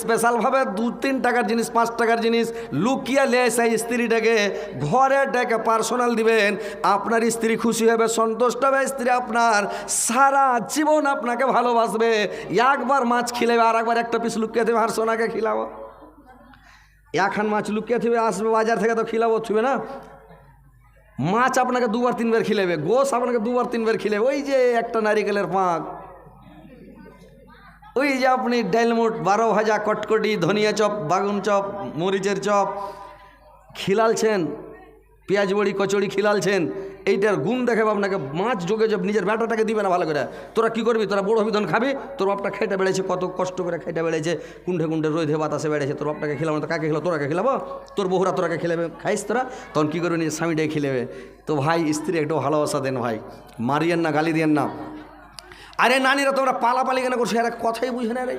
স্পেশালভাবে দু তিন টাকার জিনিস, পাঁচ টাকার জিনিস লুকিয়ে লে সেই স্ত্রীটাকে। ঘরে ডেকে পার্সোনাল দিবেন, আপনার স্ত্রী খুশি হবে, সন্তুষ্ট হবে, স্ত্রী আপনার সারা জীবন আপনাকে ভালোবাসবে। একবার মাছ খিলেবে আর একবার একটা পিস লুকিয়ে দেবে, আর সোনাকে খিলাবো। এখন মাছ লুকিয়ে থিবে আসবে বাজার থেকে তো খিলাবো থুবে না? মাছ আপনাকে দুবার, তিনবার খিলেবে গোস আপনাকে দুবার, তিনবার খিলেবে। ওই যে একটা নারিকেলের পাঁক। ওই যে আপনি ডাইলমুট বারো ভাজা কটকটি, ধনিয়া চপ, বাগুন চপ, মরিচের চপ খিলালছেন পেঁয়াজ বড়ি, কচুরি খিলালছেন এইটার গুণ দেখাবে আপনাকে মাছ যোগে যে নিজের ব্যাটাটাকে দিবে না ভালো করে। তোরা কি করবি? তোরা বড় হবিধন খাবি, তোর বাপটা খেটে বেড়েছে, কত কষ্ট করে খেটে বেড়েছে কুণ্ঠে কুণ্ঠে রোধে বাতাসে বেড়েছে, তোর বাপটাকে খেলাবো তো কাকে খেলাবো? তোরাকে খেলাবো? তোর বহুরা তোরাকে খেলাবে, খাইস তোরা? তখন কী করবি? নিজের স্বামীটাই খেলেবে। তো ভাই, স্ত্রী একটু ভালোবাসা দেন ভাই। মারিয়েন না, গালি দিয়েন না। আরে নানিরা তোমরা পালাপালি কেন করছ? এরা কথাই বুঝে না রে।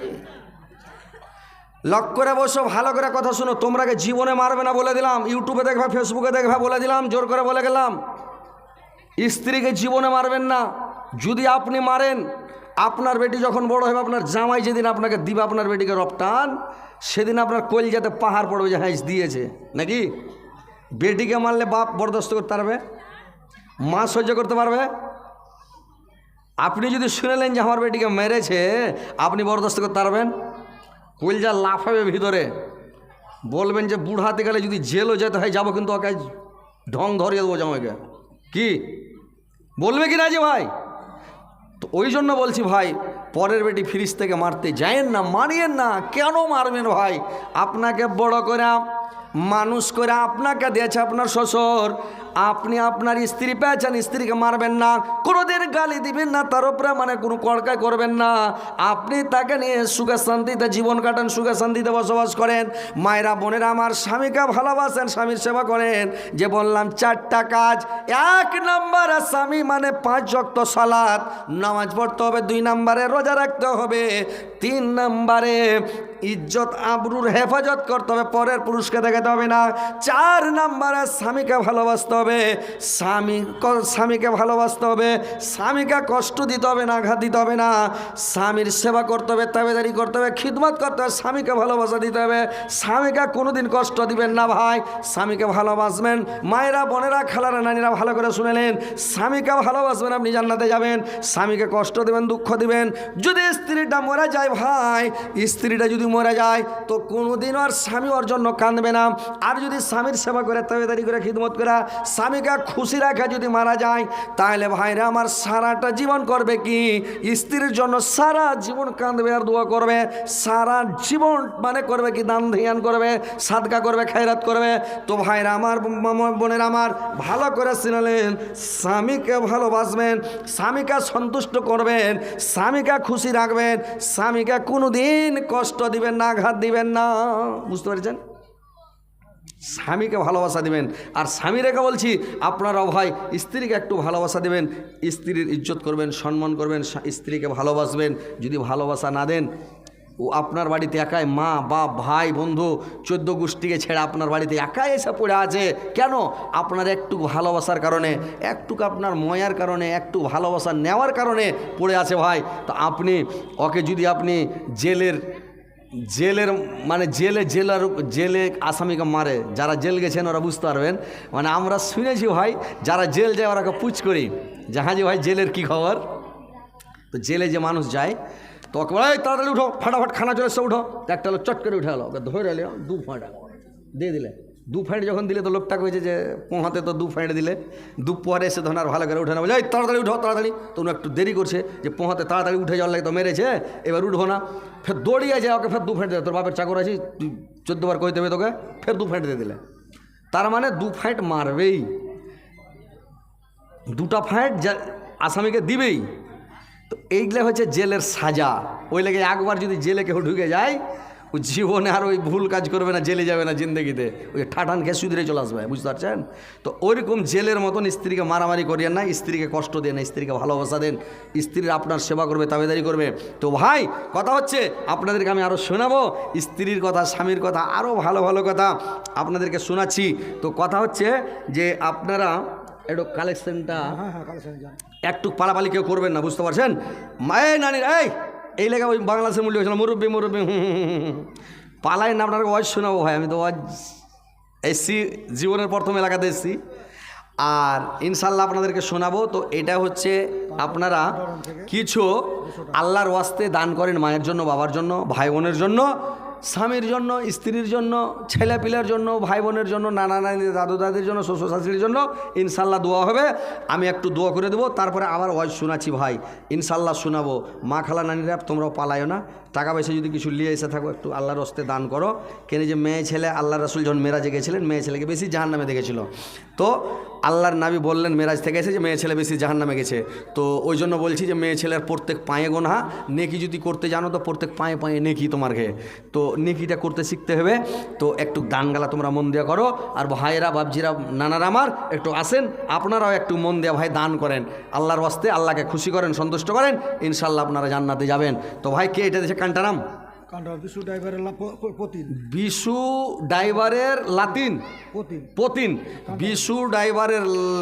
লক করে বসো, ভালো করে কথা শুনো। তোমরাকে জীবনে মারবে না বলে দিলাম। ইউটিউবে দেখবে, ফেসবুকে দেখবে, বলে দিলাম, জোর করে বলে গেলাম। স্ত্রীকে জীবনে মারবেন না। যদি আপনি মারেন, আপনার বেটি যখন বড় হবে, আপনার জামাই যেদিন আপনাকে দিবে, আপনার বেটিকে রপ্তান সেদিন আপনার কলজাতে পাহাড় পড়বে যে হ্যাঁ দিয়েছে। নাকি? বেটিকে মারলে বাপ বরদাস্ত করতে পারবে? মা সহ্য করতে পারবে? আপনি যদি শুনেলেন যে আমার বেটিকে মেরেছে, আপনি বরদাস্ত করতে পারবেন? কলজা লাফাবে ভিতরে। বলবেন যে বুড়াতে গেলে যদি জেলও যেতে হয় যাব কিন্তু ওকে ঢং ধরিয়ে দেবো জামাইকে। কি? বলবে কি না যে ভাই? তো ওই জন্য বলছি ভাই, পরের বেটি ফ্রিজ থেকে মারতে যায়েন না মারিয়েন না। কেন মারবেন ভাই? আপনাকে বড় করে মানুষ করে আপনাকে দিয়েছে আপনার শ্বশুর। আপনি আপনার স্ত্রী পেয়েছেন, স্ত্রীকে মারবেন না। কোনোদিন গালি দিবেন না, তার উপরে মানে কোনো কড়কাই করবেন না। আপনি তাকে নিয়ে সুখে শান্তিতে জীবন কাটান, সুখে শান্তিতে বসবাস করেন। মায়েরা, বোনেরা আমার স্বামীকে ভালোবাসেন, স্বামীর সেবা করেন। যে বললাম, চারটা কাজ, এক নম্বরে স্বামী মানে পাঁচ রক্ত সালাদ নামাজ পড়তে হবে, দুই নম্বরে রোজা রাখতে হবে। তিন নম্বরে ইজ্জত আবরুর হেফাজত করতে হবে, পরের পুরুষকে দেখাতে হবে না। চার নম্বরে, স্বামীকে ভালোবাসতে হবে। স্বামী স্বামীকে ভালোবাসতে হবে। স্বামীকে কষ্ট দিতে হবে না, আঘাত দিতে হবে না। স্বামীর সেবা করতে হবে, তাবেদারি করতে হবে, খিদমত করতে হবে, স্বামীকে ভালোবাসা দিতে হবে। স্বামীকে কোনোদিন কষ্ট দিবেন না ভাই। স্বামীকে ভালোবাসবেন। মায়েরা, বোনেরা, খালারা, নানিরা ভালো করে শুনেলেন। স্বামীকে ভালোবাসবেন, আপনি জান্নাতে যাবেন। স্বামীকে কষ্ট দেবেন, দুঃখ দিবেন। যদি স্ত্রীটা মরে যায় ভাই, স্ত্রীটা যদি মরে যায়, তো কোনোদিনও আর স্বামী ওর জন্য কাঁদবে না। আর যদি স্বামীর সেবা করে, তাবেদারি করে, খিদমত করে, স্বামীকে খুশি রাখা যদি মারা যায়, তাহলে ভাইরা আমার সারাটা জীবন করবে কি? স্ত্রীর জন্য সারা জীবন কাঁদবে আর দোয়া করবে। সারা জীবন মানে করবে কি? দান ধ্যান করবে, সাদকা করবে, খায়রাত করবে। তো ভাইরা আমার বোনের আমার ভালো করে শুনলেন স্বামীকে ভালোবাসবেন, স্বামীকে সন্তুষ্ট করবেন, স্বামীকে খুশি রাখবেন, স্বামীকে কোনো দিন কষ্ট দিবেন না আঘাত দিবেন না। বুঝতে পেরেছেন? স্বামীকে ভালোবাসা দিবেন। আর স্বামী রেখে বলছি আপনারাও ভাই স্ত্রীকে একটু ভালোবাসা দেবেন। স্ত্রীর ইজ্জত করবেন, সম্মান করবেন স্ত্রীকে ভালোবাসবেন। যদি ভালোবাসা না দেন, ও আপনার বাড়িতে একাই মা, বাপ, ভাই, বন্ধু, চোদ্দ গোষ্ঠীকে ছেড়ে আপনার বাড়িতে একাই এসে পড়ে আছে। কেন? আপনার একটু ভালোবাসার কারণে একটুকু আপনার ময়ার কারণে, একটু ভালোবাসা নেওয়ার কারণে পড়ে আছে ভাই। তো আপনি, ওকে যদি আপনি জেলের জেলের মানে জেলে জেলার জেলে আসামিকে মারে যারা জেল গেছেন ওরা বুঝতে পারবেন। মানে আমরা শুনেছি ভাই যারা জেল যায় ওরাকে পুচ করি। যাহা যে ভাই জেলের কি খবর? তো জেলে যে মানুষ যায় তো ওকে বলে, "এই, তাড়াতাড়ি উঠো ফাটাফাট খানা চলে এসে উঠো। একটা লোক চট করে উঠে গেলো ওকে ধরে এলো দু ফাঁটা দিয়ে দিলে। দু ফাইট যখন দিলে তো লোকটা কয়েছে যে পোহাতে তো দু ফাইট দিলে দু পরে এসে ধরুন আর ভালো করে উঠে না বলে "এই, তাড়াতাড়ি উঠো তাড়াতাড়ি। তো উনি একটু দেরি করছে যে পোহাতে তাড়াতাড়ি উঠে যাওয়ার লাগে তো মেরেছে এবার উঠবো না। ফের দৌড়িয়ে যায় ওকে ফের দু ফাইট দিলে তোর বাপের চাকর আছি তুই চোদ্দবার কই দেবে তোকে ফের দু ফাইট দিয়ে দিলে। তার মানে দু ফাইট মারবেই। দুটা ফাইট যা আসামিকে দিবেই। তো এইগুলো হচ্ছে জেলের সাজা। ওই লেগে একবার যদি জেলে কেউ ঢুকে যায় জীবনে আর ওই ভুল কাজ করবে না জেলে যাবে না জিন্দগিতে। ওই ঠাটান খেয়ে সুদরে চলে আসবে বুঝতে পারছেন? তো ওইরকম জেলের মতন স্ত্রীকে মারামারি করিয়েন না স্ত্রীকে কষ্ট দেন না স্ত্রীকে ভালোবাসা দেন। স্ত্রীর আপনার সেবা করবে তাবেদারি করবে। তো ভাই কথা হচ্ছে আপনাদেরকে আমি আরও শোনাবো স্ত্রীর কথা স্বামীর কথা আরও ভালো ভালো কথা আপনাদেরকে শোনাচ্ছি। তো কথা হচ্ছে যে আপনারা একটু কালেকশনটা হ্যাঁ হ্যাঁ একটু পালাপালি কেউ করবেন না বুঝতে পারছেন? মায়ে নানির এই! এই লেগে ওই বাংলাদেশের মূল্য হয়েছিল, মুরব্বী মুরব্বী। পালাই না, আপনার ওয়াজ শোনাবো ভাই আমি তো ওয়াজ এসছি, জীবনের প্রথম এলাকাতে এসছি আর ইনশাল্লাহ আপনাদেরকে শোনাবো, তো এটা হচ্ছে আপনারা কিছু আল্লাহর ওয়াস্তে দান করেন মায়ের জন্য, বাবার জন্য, ভাই বোনের জন্য স্বামীর জন্য, স্ত্রীর জন্য, ছেলেপিলার জন্য ভাই বোনের জন্য নানা নানি দাদু দাদির জন্য শ্বশুর শাশুড়ির জন্য ইনশাল্লাহ দোয়া হবে। আমি একটু দোয়া করে দেবো, তারপরে আবার ওয়াজ শোনাচ্ছি ভাই। ইনশাল্লাহ শোনাবো। মা খালা নানিরা, তোমরাও পালায়ও না। টাকা পয়সা যদি কিছু নিয়ে এসে থাকো, একটু আল্লাহর হস্তে দান করো। কেন যে মেয়ে ছেলে আল্লাহ রসুল যখন মেরাজে গেছিলেন, মেয়ে ছেলেকে বেশি জাহান নামে দেখেছিল। তো আল্লাহর নাবি বললেন, মেরাজ থেকে এসে যে মেয়ে ছেলে বেশি জাহান নামে গেছে। তো ওই জন্য বলছি যে, মেয়ে ছেলের প্রত্যেক পায়ে গোনা নেকি যদি করতে জানো, তো প্রত্যেক পায়ে পায়ে নেকি তোমার ঘে। তো নেকিটা করতে শিখতে হবে। তো একটু দান গালা তোমরা মন দেওয়া করো। আর ভাইয়েরা বাবজিরা নানারা আমার একটু আসেন। আপনারাও একটু মন দেওয়া ভাই দান করেন। আল্লাহর হস্তে আল্লাহকে খুশি করেন সন্তুষ্ট করেন। ইনশাল্লাহ আপনারা জান্নাতে যাবেন। তো ভাই কে এটা দেশে কান্টা নাম? বিশু ড্রাইভারের বিশু ড্রাইভারের লাতিন? পতিন। পতিন। বিশু ড্রাইভারের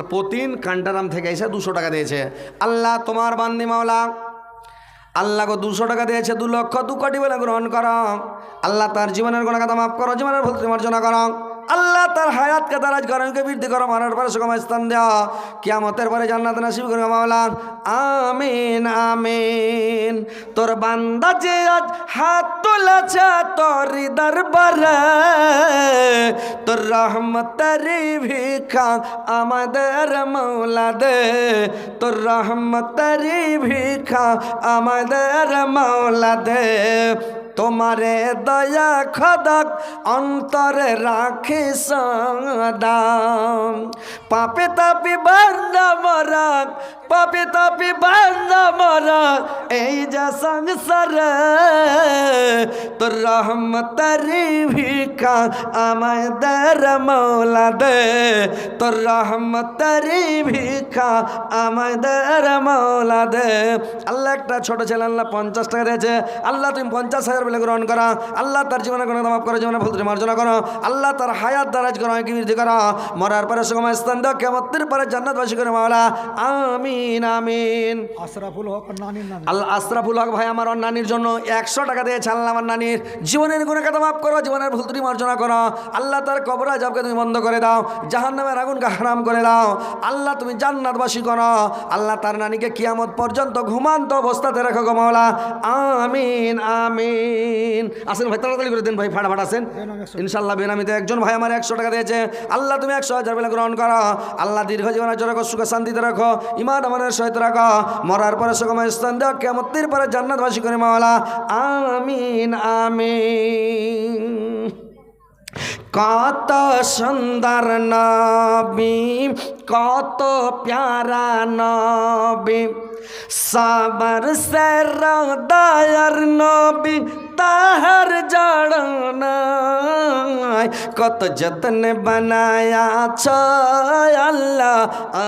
পতিন কান্টারাম থেকে এসে দুশো টাকা দিয়েছে। আল্লাহ তোমার বান্দি মাওলা। আল্লাহকে দুশো টাকা দিয়েছে, দু লক্ষ, দু কোটি বলে গ্রহণ কর। আল্লাহ তার জীবনের কোনো কথা মাফ করো, জীবনের ভুল মার্জনা করো। আল্লাহ তার হায়াতকে তারাজ গরমকে বৃদ্ধি করো মারার পরে সুগম স্থান দেওয়া। কিয়ামতের পরে জান্নাত নাসিব করে মাওলা আমিন আমিন। তোর বান্দা যে আজ হাত তুলেছে তোর দরবারে, তোর রহমতের ভিখা আমাদের মৌলা দে তোর রহমতের ভিখা আমাদের মৌলা দে তোমারে দয়া খদক অন্তরে রাখি সদাম পাপে তাপি বান্দা পাপে তাপি বান্দা মরাক এই যা সংসার, তোর রহমতারি ভিখা আমাদের মৌলা দে। তোর রহমতারি আমায় আমাদের মৌলা দে। আল্লাহ একটা ছোট ছেলে, আল্লাহ পঞ্চাশ টাকা দিয়েছে। আল্লাহ তুমি পঞ্চাশ হাজার বলে গ্রহণ করা। আল্লাহ তার জীবনে কোনো মাফ করো জীবনে ভুল মার্জনা করো। আল্লাহ তার হায়াত দারাজ করো বৃদ্ধি করো। মরার পরে সময় স্থান দাও, কেমতের পরে জান্নাতবাসী করে মাওলা। আমিন আমিন। আশরাফুল হক নানির আল্লাহ আশরাফুল হক ভাই আমার নানির জন্য একশো টাকা দিয়ে ছাড়লাম আমার নানির। জীবনের গুণে কথা মাফ করো জীবনের ভুল ত্রুটি মার্জনা করো। আল্লাহ তার কবরা আজাবকে তুমি বন্ধ করে দাও জাহান নামের আগুনকে হারাম করে দাও। আল্লাহ তুমি জান্নাতবাসী করো। আল্লাহ তার নানিকে কিয়ামত পর্যন্ত ঘুমান্ত অবস্থাতে রেখো গো মাওলা। আমিন আমিন। আসেন ভাই তাড়াতাড়ি করে দেন ভাই ফাটাফাট আসেন। ইনশাল্লাহ বেনামিতে একজন ভাই আমার একশো টাকা দিয়েছে। আল্লাহ তুমি একশো হাজার বেলা গ্রহণ করো। আল্লাহ দীর্ঘ জীবনের জন্য সুখে শান্তিতে রাখো। ইমান আমাদের সহিত রাখো। মরার পরে সুখময় স্থান দেও কেমতির পরে জান্নাতবাসী করে মাওলা। আমিন আমিন। কত সুন্দর নবী, কত প্যারা নবী। সবার সে দয়ার নবী তাহার জড়নায় কত যত্ন বানায়াছ আল্লাহ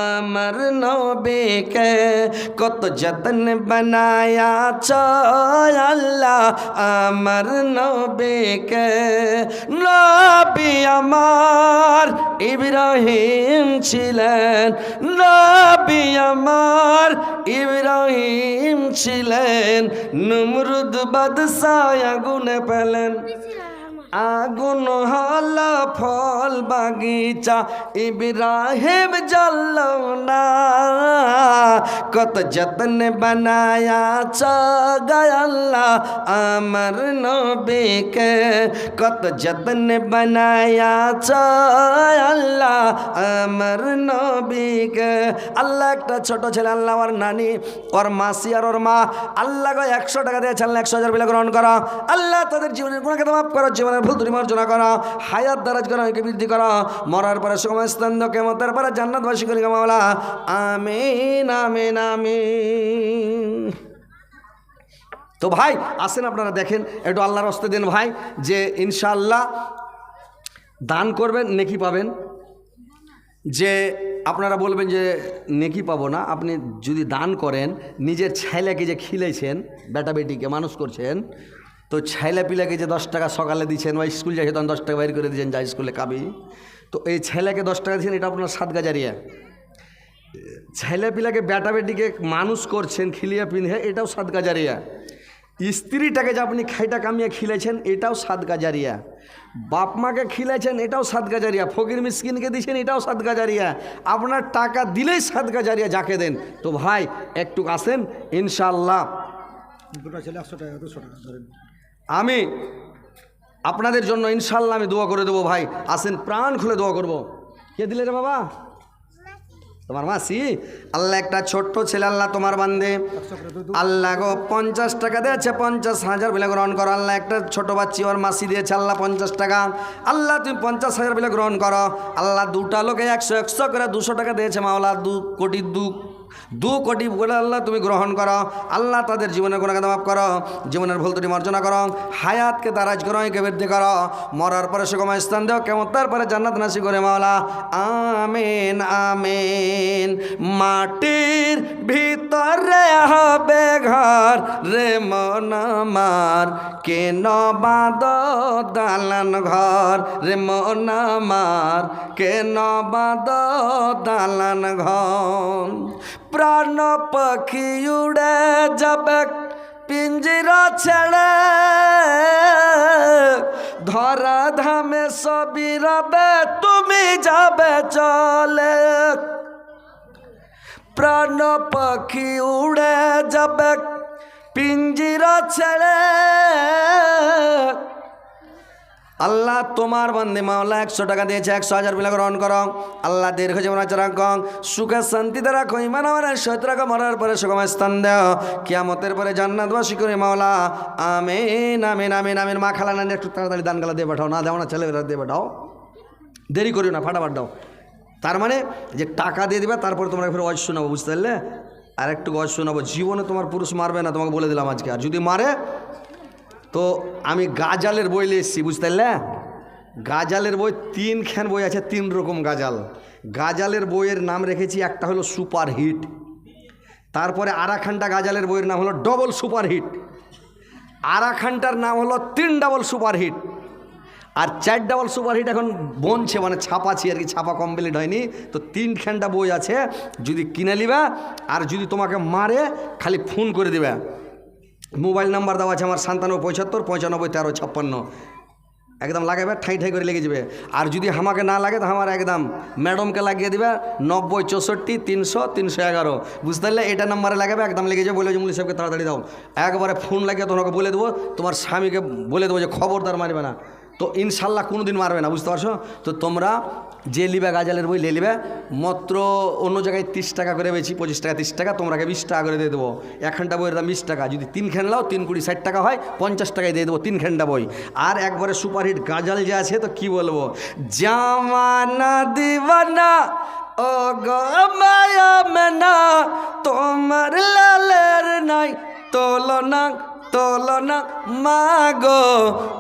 আমার নবীকে। কত যত্ন বানায়াছ আল্লাহ আমার নবীকে। নবী আমার ইব্রাহিম ছিলেন নবী আমার ইব্রাহিম ছিলেন। নমরুদ বাদশাহ আগুনে পেলেন। আগুন হল ফল বাগিচা, ইব্রাহিম জল না কত যত্ন বানায়া গয়াল্লা আমার নবীকে। কত যত্ন বানায়া আল্লাহ আমার নবীকে। আল্লাহ একটা ছোট ছেলে, আল্লাহ আমার নানি, ওর মাসি আর ওর মা। আল্লাহ একশো টাকা দিয়ে চাল্লা একশো হাজার বিলে গ্রহণ করা। আল্লাহ তাদের জীবনের গুণাকে মাফ করো জীবনের ভুল ত্রুটি করা, হায়াত দারাজ করা বৃদ্ধি করা, মরার পরে সময় স্থান কেমতের পরে জান্নাতবাসী করি মাওলা। আমিন আমিন আমিন। তো ভাই, আসেন আপনারা দেখেন, একটু আল্লাহর হস্তে দেন ভাই, যে ইনশাল্লাহ দান করবেন, নেকি পাবেন। যে আপনারা বলবেন যে নেকি পাবো না, আপনি যদি দান করেন, নিজের ছেলেকে যে খিলেছেন বেটা বেটিকে মানুষ করছেন তো ছেলে পিলাকে যে দশ টাকা সকালে দিচ্ছেন বা স্কুল যাই তখন দশ টাকা বাইর করে দিচ্ছেন যা স্কুলে খাবি। তো এই ছেলেকে দশ টাকা দিচ্ছেন এটা আপনার সাত গাজারিয়া। ছেলে পিলাকে বেটা বেটিকে মানুষ করছেন, খিলিয়া পিন্ধে, এটাও সাত গাজারিয়া। স্ত্রীটাকে যে আপনি খাইটা কামিয়ে খিলেছেন এটাও সাত গাজারিয়া। বাপ মাকে খিলেছেন এটাও সাত গাজারিয়া। ফকির মিসকিনকে দিয়েছেন এটাও সাত গাজারিয়া। আপনার টাকা দিলেই সাত গাজারিয়া যাকে দেন। তো ভাই, একটু আসেন ইনশাল্লাহ ছেলে একশো টাকা, দুশো টাকা, ধরেন। আমি আপনাদের জন্য ইনশাল্লাহ আমি দোয়া করে দেবো ভাই। আসেন, প্রাণ খুলে দোয়া করব। কে দিলে রে বাবা? তোমার মাসি? আল্লাহ একটা ছোট্ট ছেলে, আল্লাহ তোমার দু আল্লাহ গো, পঞ্চাশ টাকা দিয়েছে, পঞ্চাশ হাজার বিলে গ্রহণ করো। আল্লাহ একটা ছোট বাচ্চি ওর মাসি দিয়েছে, আল্লাহ পঞ্চাশ টাকা। আল্লাহ তুমি পঞ্চাশ হাজার বিলে গ্রহণ করো। আল্লাহ দুটা লোকে একশো একশো করে দুশো টাকা দিয়েছে মাওলা, দু কোটি দু দু কোটি বলে আল্লাহ তুমি গ্রহণ করো, আল্লাহ তাদের জীবনের কোনো মাফ করো, জীবনের ভুল তুমি মার্জনা করো, হায়াতকে দারাজ করো, একে বৃদ্ধি করো, মরার পরে সুগম স্থান দেও, কেমন তারপরে জান্নাত নাসি করে মাওলা। আমেন আমেন। মাটির ভিতরে হবে ঘর রে মন আমার। কেন বাদ দালান ঘর রে মন আমার? কেন বাদ দালান ঘর? প্রাণ পাখি উড়ে যাবে, পিঞ্জিরা ছেড়ে। ধরা ধামে রবে, তুমি যাবে চলে। প্রাণ পাখি উড়ে যাবে, পিঞ্জিরা ছেড়ে। আল্লাহ তোমার বন্দে মাওলা একশো টাকা দিয়েছে, একশো হাজার বিলা গ্রহণ করো। আল্লাহ দীর্ঘ জীবন আছে রাখো সুখে শান্তিতে রাখো ইমান আমার সহিত রাখো, মরার পরে সুগম স্থান দেও। কিয়ামতের পরে জান্নাতবাসী করে মাওলা। আমিন আমিন আমিন আমিন। মা খালা না একটু তাড়াতাড়ি দান গালা দিয়ে পাঠাও, না দেও না ছেলেরা দিয়ে পাঠাও। দেরি করিও না, ফাটাফাট দাও। তার মানে যে টাকা দিয়ে দিবে, তারপরে তোমরা ফের ওয়াজ শোনাবো, বুঝতে পারলে? আর একটু ওয়াজ শোনাবো। জীবনে তোমার পুরুষ মারবে না, তোমাকে বলে দিলাম আজকে। আর যদি মারে, তো আমি গাজালের বই এসেছি, বুঝতে পারলে? গাজালের বই, তিনখান বই আছে, তিন রকম গাজাল। গাজালের বইয়ের নাম রেখেছি, একটা হলো সুপার হিট তারপরে আরাখানটা গাজালের বইয়ের নাম হলো ডবল সুপার হিট আরাখানটার নাম হলো তিন ডাবল সুপার হিট আর চার ডাবল সুপার হিট এখন বনছে মানে ছাপা ছাপাছি আর কি, ছাপা কমপ্লিট হয়নি। তো তিনখানটা বই আছে, যদি কিনে নিবে আর যদি তোমাকে মারে, খালি ফোন করে দিবে। মোবাইল নাম্বার দেওয়া আছে আমার সান্তানব্বই পঁচাত্তর পঁচানব্বই, তেরো, ছাপ্পান্ন। একদম লাগাবে ঠাই ঠাই করে লেগে যাবে। আর যদি আমাকে না লাগে, তো আমার একদম ম্যাডামকে লাগিয়ে দিবে, নব্বই, চৌষট্টি, তিনশো তিনশো এগারো। বুঝতে পারলে এটা নাম্বারে লাগাবে একদম লেগে যাবে, বলে যে মুলি সাহেবকে তাড়াতাড়ি দাও। একবারে ফোন লাগিয়ে তোমাকে বলে দেবো, তোমার স্বামীকে বলে দেবো যে খবরদার মারবে না। তো ইনশাল্লাহ কোনো দিন মারবে না, বুঝতে পারছ? তো তোমরা যে লিবে গাজালের বই লে লিবে, মাত্র অন্য জায়গায় তিরিশ টাকা করে বেছি পঁচিশ টাকা, তিরিশ টাকা, তোমরাকে বিশ টাকা করে দিয়ে দেবো। একখানটা বইয়ের দাম বিশ টাকা, যদি তিন খেন লাও তিন কুড়ি ষাট টাকা হয়, পঞ্চাশ টাকায় দিয়ে দেবো তিন খেনটা বই। আর একবারে সুপারহিট গাজাল যে আছে, তো কি বলব? জামানা দিবানা ও গমায়ামনা তোমার লালের নাই, তোলনা তোলনা, মাগো,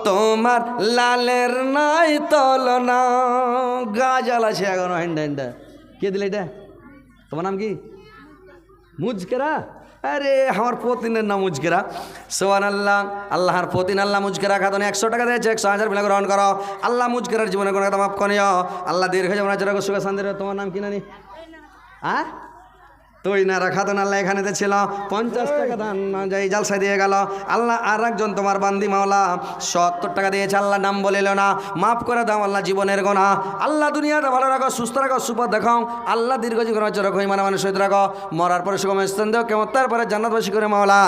তোমার লালের নাই তোলনা। গাজাল আছে এখন হেন্ডা হেন্ডা কে দিলে এটা? তোমার নাম কি? মুজকেরা? আরে, আমার পতিনের নাম মুজকেরা। সোহান আল্লাহ আল্লাহর পতিন আল্লাহ মুজকেরা খাতনে একশো টাকা দিয়েছে, একশো হাজার মিলে গ্রহণ করো। আল্লাহ মুজকেরার জীবনে কোনো কথা মাফ করিও। আল্লাহ দীর্ঘ জীবন আছে সুখ শান্তি তোমার নাম কি নানি? হ্যাঁ তুই না তো আল্লাহ এখানেতে ছিল। পঞ্চাশ টাকা দান যাই জালসায় দিয়ে গেল। আল্লাহ আর একজন তোমার বান্দি মাওলা। সত্তর টাকা দিয়েছে, আল্লাহ নাম বলিল না। মাফ করে দাও আল্লাহ জীবনের গোনা। আল্লাহ দুনিয়াটা ভালো রাখো, সুস্থ রাখো, সুপথ দেখাও আল্লাহ দীর্ঘ জীবন হচ্ছে রাখো ইমান মানুষ সহিত রাখো। মরার পরে সুগম স্থান দেও, কেমন তারপরে জান্নাতবাসী করে মাওলা।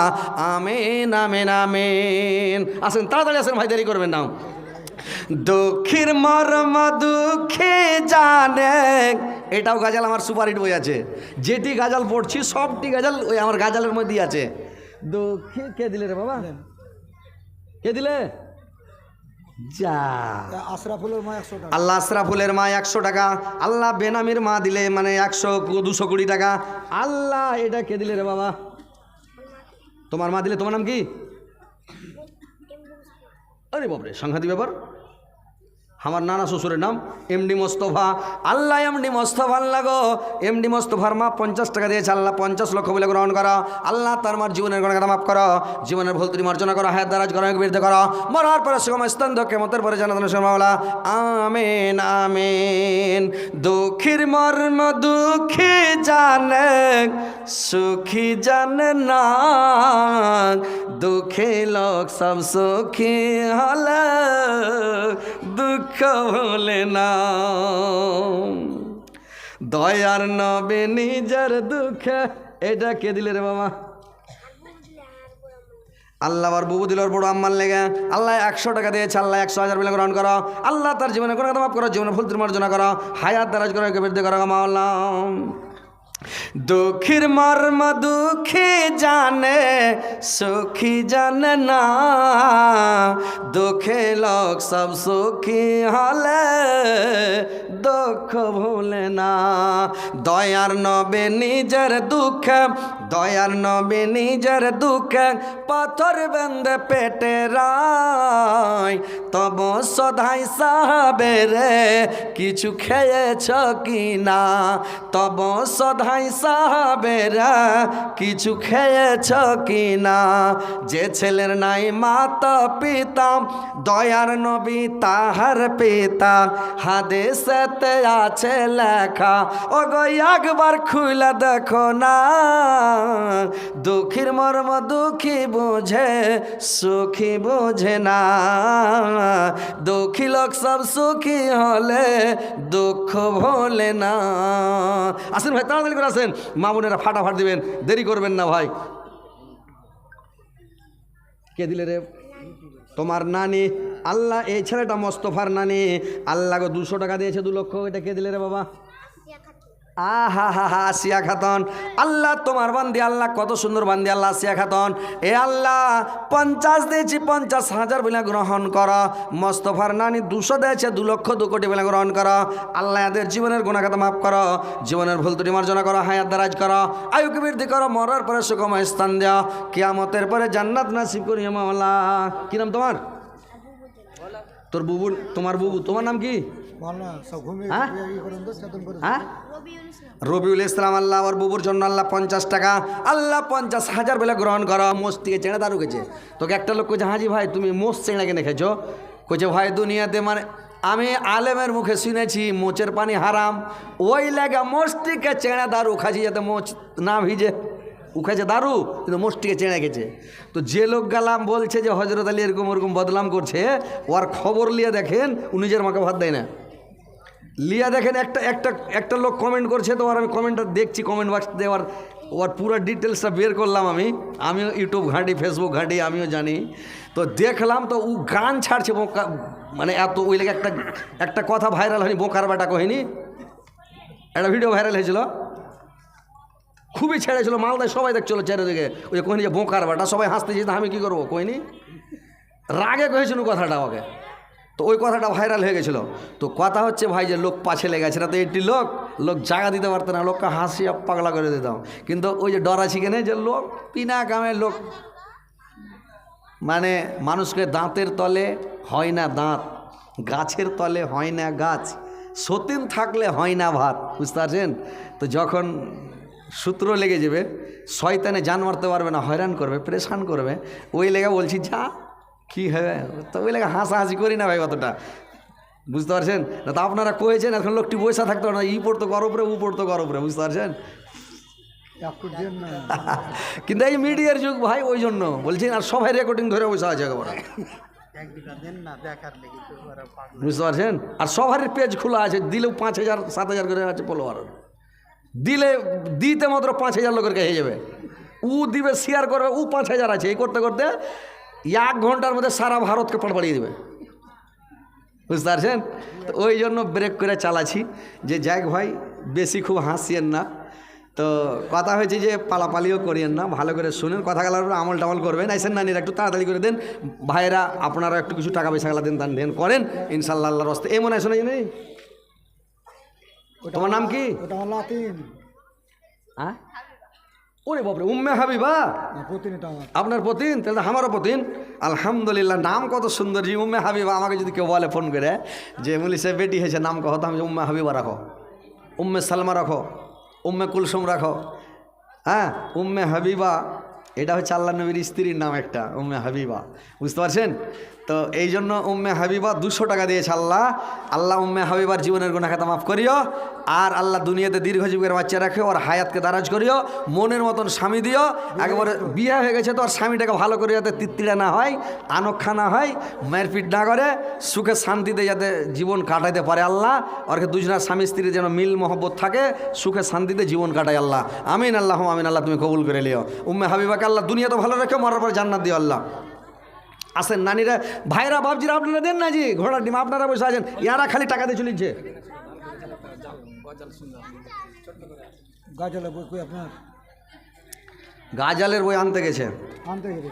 আমিন আমিন আমিন। আসেন, তাড়াতাড়ি আসেন, ভাই দেরি করবেন না। দুঃখের মর্ম দুঃখে জানে। এটাও গাজাল আমার সুপারহিট বই আছে। যেটি গাজাল পড়ছি সবটি গাজাল ওই আমার গাজালের মধ্যেই আছে। দুঃখে কে দিলে রে বাবা? কে দিলে? যা। আশরাফুলের মা একশো টাকা। আল্লাহ আশরাফুলের মা একশো টাকা। আল্লাহ বেনামির মা দিলে মানে একশো দুশো কুড়ি টাকা। আল্লাহ এটা কে দিলে রে বাবা? তোমার মা দিলে তোমার নাম কি? আরে বাপরে সাংঘাতিক ব্যাপার। আমার নানা শ্বশুরের নাম এমডি মোস্তফা। আল্লাহ এমডি মোস্তফা আল্লাহ গো এমডি মোস্তফার মা পঞ্চাশ টাকা দিয়েছে। আল্লাহ পঞ্চাশ লক্ষ বলে গ্রহণ করো। আল্লাহ তার মার জীবনের গুণাগাতা মাফ করো। জীবনের ভুল তুমি মার্জনা করো। হায়াত দারাজ করো। বিরুদ্ধে করো। মরার পরে সুগম স্তন্ধ কেমতের পরে জানাতেন মাওলা আমেন আমেন। দুঃখীর মর্ম দুঃখী জানে, সুখী জানে না। দুঃখে লোক সব সুখী হলে দুঃখ ভোলে না। দয়ার নবে নিজের দুঃখে এটা কে দিলে রে বাবা আল্লাহ আবার বুবু দিল ওর বড় আম্মার লেগে। আল্লাহ একশো টাকা দিয়েছে, আল্লাহ একশো হাজার মিলে গ্রহণ করো। আল্লাহ তার জীবনে কোনো কথা মাফ করো, জীবনে ফুল মার্জনা করো। হায়াত দারাজ করো বিরুদ্ধে করো মাওলা দুঃখীর মর্ম দুঃখী জানে, সুখী জানে না। দুঃখে লোক সব সুখী হলে দুঃখ ভুলে না। দয়ার নবে নিজের দুঃখ দয়ার নবে নিজের দুঃখ পাথর বেঁধে পেটে রায়। তব সদাই সাহাবের, কিছু খেয়েছ কি না? তব সদাই সাহাবেরা, কিছু খেয়েছ কি না? যে ছেলের নাই মাতা পিতা, দয়ার নবী তাহার পিতা। হাদেশেতে আছে লেখা ও গো একবার খুলে দেখো না। দুঃখীর মর্ম দুঃখী বোঝে, সুখী বোঝে না। দুঃখী লোক সব সুখী হলে দুঃখ ভোলে না। আসেন ভাই, তাড়াতাড়ি করে আসেন। মা বোনেরা ফাটাফাট দিবেন, দেরি করবেন না ভাই। কে দিলে রে? তোমার নানি। আল্লাহ, এই ছেলেটা মোস্তফার নানি। আল্লাহ গো, দুশো টাকা দিয়েছে দু লক্ষ। এটা কে দিলে রে বাবা? আহা, হা হা, আসিয়া খাতন। আল্লাহ, তোমার বান্দি আল্লাহ, কত সুন্দর বান্দি আল্লাহ, আসিয়া খাতন। এ আল্লাহ, পঞ্চাশ দিয়েছি, পঞ্চাশ হাজার বলে গ্রহণ কর। মোস্তফার নানি দুশো দিয়েছে, দু লক্ষ দু কোটি বলে গ্রহণ কর। আল্লাহ, এদের জীবনের গুণাখাতা মাফ করো। জীবনের ভুল ত্রুটি মার্জনা করো, হায়াত দারাজ করো। আয়ুকে বৃদ্ধি করো, মরার পরে সুখময় স্থান দেওয়া কিয়ামতের পরে জান্নাত নাসিব করি মামলা কি নাম তোমার? তোর বুবু তোমার বুবু তোমার নাম কি? হ্যাঁ? হ্যাঁ? রবিউল ইসলাম। আল্লাহ আর বুবুর জন্য আল্লাহ পঞ্চাশ টাকা আল্লাহ পঞ্চাশ হাজার বেলা গ্রহণ করা মোষ থেকে চেড়ে দাঁড়ু গেছে। তোকে একটা লোক কইছে হাজি ভাই তুমি মোষ চেড়ে কিনে খেয়েছো? কইছে ভাই দুনিয়াতে মানে আমি আলেমের মুখে শুনেছি মোচের পানি হারাম। ওই লাগা মোষটিকে চেড়ে দারু খাচ্ছি যাতে মোচ না ভিজে। উখাছে দারু, কিন্তু মোষটিকে চেড়ে গেছে। তো যে লোক গালাম, বলছে যে হজরত আলী এরকম ওরকম বদলাম করছে ওর খবর লিয়ে দেখেন ও নিজের মাকে ভাত দেয় না। লিয়া দেখেন, একটা একটা একটা লোক কমেন্ট করছে, তো আর আমি কমেন্টটা দেখছি কমেন্ট বক্স দেওয়ার ওর পুরো ডিটেলসটা বের করলাম আমি। আমিও ইউটিউব ঘাঁটি ফেসবুক ঘাঁটি, আমিও জানি। তো দেখলাম, তো ও গান ছাড়ছে বোকা মানে এত, ওই লেগে একটা একটা কথা ভাইরাল হয়নি, বোকার বাটা কহিনি। একটা ভিডিও ভাইরাল হয়েছিল। খুবই ছেড়েছিল মালদায় সবাই দেখছিল চারিদিকে ওই যে কহিনি যে বোকার বাটা, সবাই হাসতেছি, তা আমি কী করব কহিনি? রাগে কহেছিল কথাটা ওকে। তো ওই কথাটা ভাইরাল হয়ে গেছিল। তো কথা হচ্ছে ভাই যে লোক পাছে লেগেছে না তো এটি লোক। লোক জায়গা দিতে পারতো না, লোককে হাসি পাগলা করে দিতাম। কিন্তু ওই যে ডরা শিখেনে যে লোক পিনা কামে লোক। মানে মানুষকে দাঁতের তলে হয় না দাঁত, গাছের তলে হয় না গাছ, সতীন থাকলে হয় না ভাত, বুঝতে পারছেন? তো যখন সূত্র লেগে যাবে, শয়তানে জান মারতে পারবে না, হয়রান করবে, প্রেশান করবে। ওই লেগে বলছি, যা, কী হবে? তো ওই লেগে হাসাহাসি করি না ভাই অতটা বুঝতে পারছেন? না তো আপনারা কয়েছেন, এখন লোকটি বৈশা থাকতে পারে না, ই পড়তো গরবরে উ পড়তো গরবরে বুঝতে পারছেন? কিন্তু এই মিডিয়ার যুগ ভাই, ওই জন্য। বলছেন, আর সবাই রেকর্ডিং ধরে বসে আছে একেবারে। বুঝতে পারছেন? আর সবারই পেজ খোলা আছে, দিলেও পাঁচ হাজার, সাত হাজার করে আছে ফলোয়ার দিলে দিতে মাত্র পাঁচ হাজার লোকের কাছে যাবে। উ দিবে শেয়ার করবে, উ পাঁচ হাজার আছে। এই করতে করতে এক ঘণ্টার মধ্যে সারা ভারতকে পাঠ পাড়িয়ে দেবে। বুঝতে পারছেন? তো ওই জন্য ব্রেক করে চালাছি যে যাক ভাই, বেশি খুব হাসিয়েন না। তো কথা হয়েছে যে পালাপালিও করিয়েন না। ভালো করে শুনেন। কথা গেলার পরে আমল টামল করবেন। আইসেন নানির একটু তাড়াতাড়ি করে দেন। ভাইয়েরা আপনারা একটু কিছু টাকা পয়সা গেলা দেন দান দেন করেন। ইনশাল্লাহ আল্লাহর রস্তে। মনে হয় শোনা নেই? তোমার নাম কি? ওটা হ্যাঁ? ওরে বাপরে উম্মে হাবিবা। আপনার পতিন? তাহলে আমারও পতিন। আলহামদুলিল্লাহ নাম কত সুন্দর জি উম্মে হাবিবা। আমাকে যদি কেউ বলে ফোন করে যে মুলি সে বেটি হয়েছে নাম কহ তো আমি যে উম্মে হাবিবা রাখো। উম্মে সালমা রাখো। উম্মে কুলসুম রাখো। হ্যাঁ? উম্মে হাবিবা। এটা হচ্ছে আল্লাহ নবীর স্ত্রীর নাম একটা উম্মে হাবিবা। বুঝতে পারছেন? তো এই জন্য উম্মে হাবিবা দুশো টাকা দিয়েছে আল্লাহ। আল্লাহ উম্মে হাবিবার জীবনের গুণা খাতা মাফ করিও। আর আল্লাহ দুনিয়াতে দীর্ঘজীবীর বাচ্চা রাখে ওর হায়াতকে দারাজ করিও। মনের মতন স্বামী দিও। একেবারে বিয়ে হয়ে গেছে তো ওর স্বামীটাকে ভালো করে যাতে তিত্তিরা না হয়, আনক্ষা না হয়, মায়ের পিঠ না করে সুখে শান্তিতে যাতে জীবন কাটাইতে পারে আল্লাহ। ওরকে দুজনের স্বামী স্ত্রীর যেন মিল মহব্বত থাকে, সুখে শান্তিতে জীবন কাটায় আল্লাহ। আমিন আল্লাহ আমিন। আল্লাহ তুমি কবুল করে লিও উম্মে হাবিবাকে আল্লাহ দুনিয়া তো ভালো রেখে মরার পর জান্নাত দিও আল্লাহ। আসেন নানিরা ভাইরা বাবজিরা আপনারা দেন না জি ঘোড়ার ডিম আপনারা বসে আছেন। ইয়ারা খালি টাকা দিয়ে বই কই আপনার? গাজালের বই আনতে গেছে। আনতে গেলে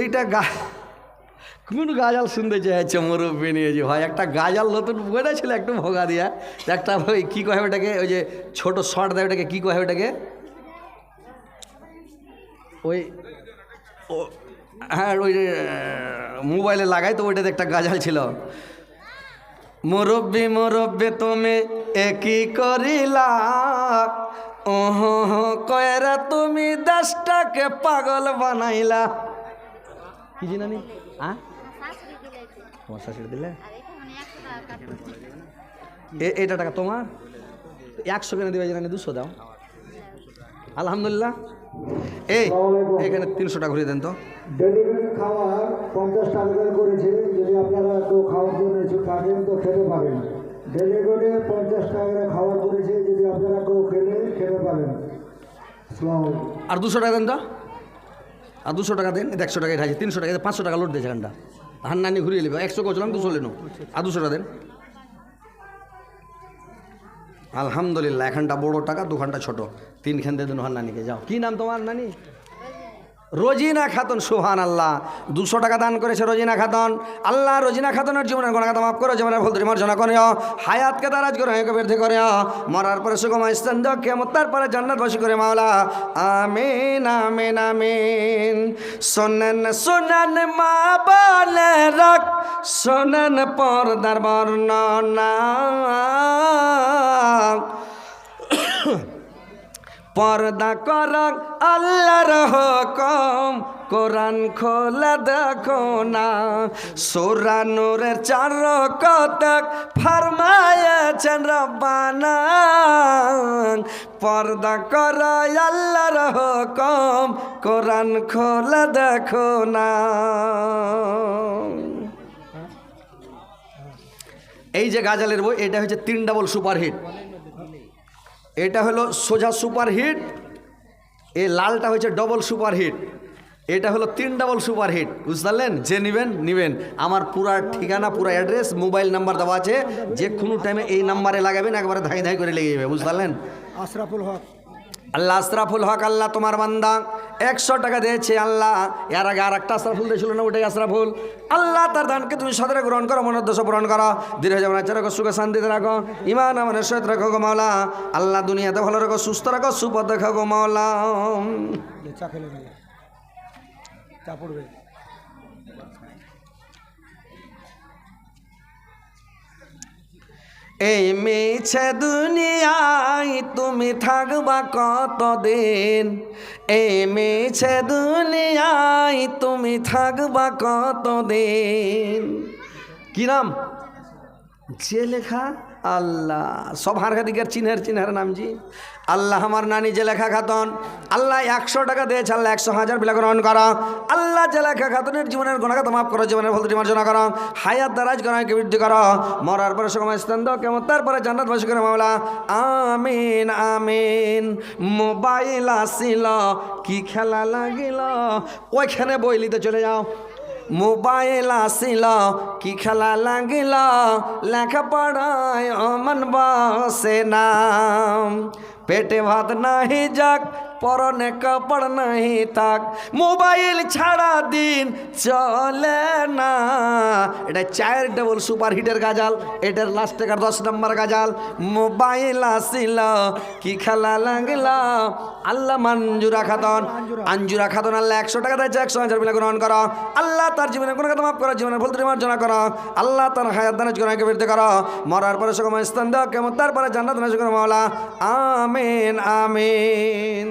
এইটা গা কোন গাজাল শুনতে চাইছে মুরব্বী যে ভাই? একটা গাজাল নতুন বইটা ছিল একটু ভোগা দিয়া। একটা ওই কী কয় ওটাকে? ওই যে ছোট শর্ট দেয় ওটাকে, কী কয় ওটাকে? ওই হ্যাঁ ওই মোবাইলে লাগাই তো, ওইটাতে একটা গাজাল ছিল। মুরব্বী মুরব্বী, তুমি একই করিলা? ওহ কয়রা তুমি দেশটাকে পাগল বানাইলা। কি জানি হ্যাঁ তোমার শাশুড়ি দিলে? এ- এটা টাকা তোমার? একশো কেন দেবে জানি দুশো দাও। আলহামদুলিল্লাহ। এই এখানে তিনশো টাকা ঘুরিয়ে দেন তো। ডেলিভারি খাওয়ার পঞ্চাশ টাকা করে করেছে। যদি আপনারা কেউ খাওয়ার জন্য ইচ্ছুক থাকেন তো খেতে পারেন ডেলিভারি পঞ্চাশ টাকা করে খাওয়ার করেছে। যদি আপনারা কেউ খেলে খেতে পারেন। আর দুশো টাকা দেন তো। আর দুশো টাকা দেন একশো টাকা এটা আছে তিনশো টাকা পাঁচশো টাকা লোড দিয়েছে এখানটা। হান নানি ঘুরিয়ে নেবে। একশো করছিলাম দুশো লেনো আর দুশো টাকা দেন। আলহামদুলিল্লাহ, এখানটা বড় টাকা দু দুখানটা ছোট। তিনখান দিয়ে দেন হান্নানিকে। যাও। কি নাম তোমার নানি রোজিনা খাতুন সুহান আল্লাহ দুশো টাকা দান করেছে রোজিনা খাতুন। আল্লাহ রোজিনা খাতুনের জীবনের গোনা কথা মাফ করো, জীবনের ভুল মার্জনা করিও হায়াতকে দারাজ করে হেঁকে বৃদ্ধি করে। মরার পরে সুগম স্থান কেমন তারপরে জান্নাত বসে করে মাওলা। আমিন আমিন আমিন। শোনেন শোনেন মা বলে রাখ শোনেন পর্দার বর্ণনা। পর্দা করক আল্লাহর হুকুম। কোরআন খোলা দেখো না। সুরা চার কতক ফরমায়েছেন রব্বানা। পর্দা কর আল্লাহর হুকুম। কোরআন খোলা দেখো না। এই যে গাজালের বই, এটা হচ্ছে তিন ডাবল সুপারহিট এটা হলো সোজা সুপারহিট। এ লালটা হচ্ছে ডবল সুপারহিট। এটা হলো তিন ডাবল সুপার হিট বুঝতে যে নেবেন নেবেন। আমার পুরা ঠিকানা, পুরা অ্যাড্রেস মোবাইল নাম্বার দেওয়া আছে। যে কোনো টাইমে এই নাম্বারে লাগাবেন, একবারে ধাই ধাই করে লেগে যাবে। বুঝতে পারলেন? আশরাফুল হক। আল্লাহ আশরাফুল হক, আল্লাহ তোমার বান্দা। একশো টাকা দিয়েছে আল্লাহ। এর আগে আর একটা আশরাফুল দিয়েছিল না, ওটাই আশরাফুল। আল্লাহ তার দানকে তুমি সদরে গ্রহণ করো মনোদ্দেশ্য পূরণ করো। দীর্ঘ যেমন আছে রাখো, সুখে শান্তিতে রাখো। ইমান আমার সহিত রাখো গো মাওলা। আল্লাহ দুনিয়াতে ভালো রাখো, সুস্থ রাখো, সুপথ দেখো গো মাওলা। চা পড়বে। এই মিছে দুনিয়ায় তুমি থাকবা কতদিন? এই মিছে দুনিয়ায় তুমি থাকবা কতদিন? কি নাম? যে লেখা আল্লাহ। সব হার দিকের চিনহার চিনহার নাম জি। আল্লাহ আমার নানি যে লেখা খাতন, আল্লাহ একশো টাকা দিয়েছে, আল্লাহ একশো হাজার বিলা গ্রহণ করো। আল্লাহ যে লেখা খাতনের জীবনের গোনাগাত মাফ করো, জীবনের ভুল মার্জনা করো। হায়াত দারাজ গণাকে বৃদ্ধি করো। মরার পরে সময় স্থান দাও কেমন তারপরে জান্নাত বাসী করে মামলা আমিন আমিন। মোবাইল আসিল, কি খেলা লাগিল? ওইখানে বইলিতে চলে যাও। মোবাইল আসিল কি খেলা লাগিল? লেখাপড়ায় অমন বসে না। পেটে ভাত নাহি যাক পরনে কাপড় নাই থাক, মোবাইল ছাড়া দিন চলে না। এটা চায়ের ডবল সুপার হিটের গাজাল, এটার লাস্ট টাকার দশ নম্বর গাজাল। মোবাইল আসিল, কি খেলা লাগল? আল্লাহ মঞ্জুরা খাতন। আঞ্জুরা খাতন আল্লাহ একশো টাকা দিয়েছে, একশো হাজার মিলে গ্রহণ করো। আল্লাহ তার জীবনে কোনো কথা মাফ করো, জীবনের ভুল মার্জনা করো। আল্লাহ তার হায়াত দানের জীবনকে বৃদ্ধি করো। মরার পরে সকম স্থান দেওয়া কেমন তারপরে জান্নাত নাশ করো মাওলা। আমিন আমিন।